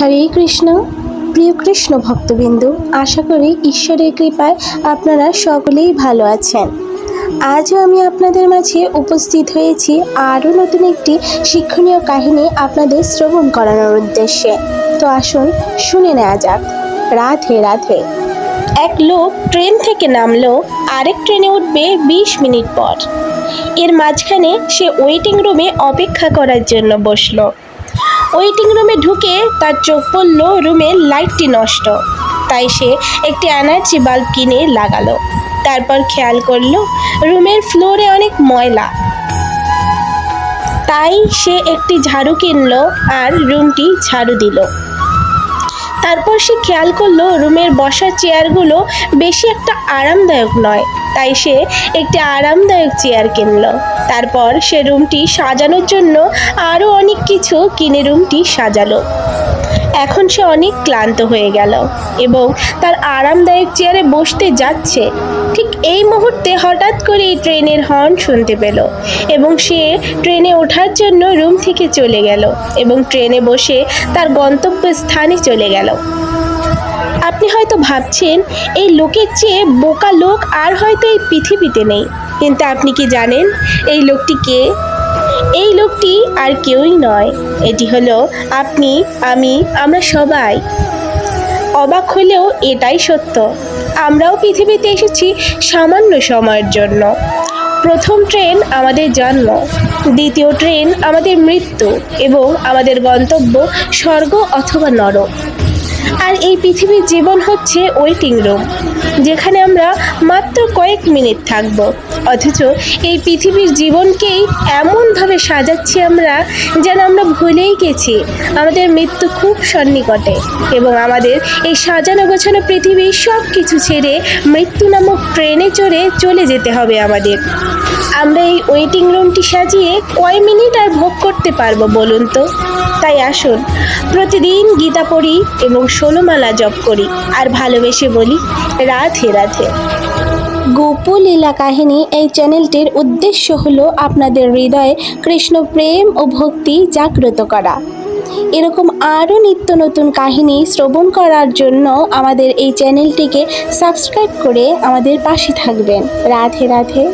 হরে কৃষ্ণ। প্রিয় কৃষ্ণ ভক্তবিন্দু, আশা করি ঈশ্বরের কৃপায় আপনারা সকলেই ভালো আছেন। আজও আমি আপনাদের মাঝে উপস্থিত হয়েছি আরও নতুন একটি শিক্ষণীয় কাহিনী আপনাদের শ্রবণ করানোর উদ্দেশ্যে। তো আসুন শুনে নেওয়া যাক। রাধে রাধে। এক লোক ট্রেন থেকে নামলো, আরেক ট্রেনে উঠবে বিশ মিনিট পর। এর মাঝখানে সে ওয়েটিং রুমে অপেক্ষা করার জন্য বসল। ওয়েটিং রুমে ঢুকে তার চোখ পড়ল রুমের লাইটটি নষ্ট। তাই সে একটি এনার্জি বাল্ব কিনে লাগালো। তারপর খেয়াল করল রুমের ফ্লোরে অনেক ময়লা। তাই সে একটি ঝাড়ু কিনলো আর রুমটি ঝাড়ু দিল। তারপর সে খেয়াল করল রুমের বসার চেয়ারগুলো বেশি একটা আরামদায়ক নয়। তাই সে একটি আরামদায়ক চেয়ার কিনল। তারপর সে রুমটি সাজানোর জন্য আরও অনেক কিছু কিনে রুমটি সাজালো। এখন সে অনেক ক্লান্ত হয়ে গেল এবং তার আরামদায়ক চেয়ারে বসতে যাচ্ছে। ঠিক এই মুহূর্তে হঠাৎ করে ট্রেনের হর্ন শুনতে পেল এবং সে ট্রেনে ওঠার জন্য রুম থেকে চলে গেল এবং ট্রেনে বসে তার গন্তব্য স্থানে চলে গেল। আপনি হয়তো ভাবছেন, এই লোকের চেয়ে বোকা লোক আর হয়তো এই পৃথিবীতে নেই। কিন্তু আপনি কি জানেন, এই লোকটি কে? এই লোকটি আর কেউই নয়। এটি হলো আপনি, আমি, আমরা সবাই। অবাক হলেও এটাই সত্য। আমরাও পৃথিবীতে এসেছি সামান্য সময়ের জন্য। প্রথম ট্রেন আমাদের জন্ম। দ্বিতীয় ট্রেন আমাদের মৃত্যু এবং আমাদের গন্তব্য স্বর্গ অথবা নরক। আর এই পৃথিবীর জীবন হচ্ছে ওয়েটিং রুম, যেখানে আমরা মাত্র কয়েক মিনিট থাকব। অথচ এই পৃথিবীর জীবনকেই এমনভাবে সাজাচ্ছি আমরা যেন আমরা ভুলেই গেছি। আমাদের মৃত্যু খুব সন্নিকটে এবং আমাদের এই সাজানো গোছানো পৃথিবীর সব কিছু ছেড়ে মৃত্যু নামক ট্রেনে চড়ে চলে যেতে হবে আমাদের। আমরা এই ওয়েটিং রুমটি সাজিয়ে কয় মিনিট আর ভোগ করতে পারব বলুন তো? তাই আসুন, প্রতিদিন গীতা পড়ি এবং ষোলোমালা জপ করি আর ভালোবেসে বলি, রাধে রাধে। গোপলীলা কাহিনী এই চ্যানেলটির উদ্দেশ্য হলো আপনাদের হৃদয়ে কৃষ্ণ প্রেম ও ভক্তি জাগ্রত করা। এরকম আরও নিত্য নতুন কাহিনী শ্রবণ করার জন্য আমাদের এই চ্যানেলটিকে সাবস্ক্রাইব করে আমাদের পাশে থাকবেন। রাধে রাধে।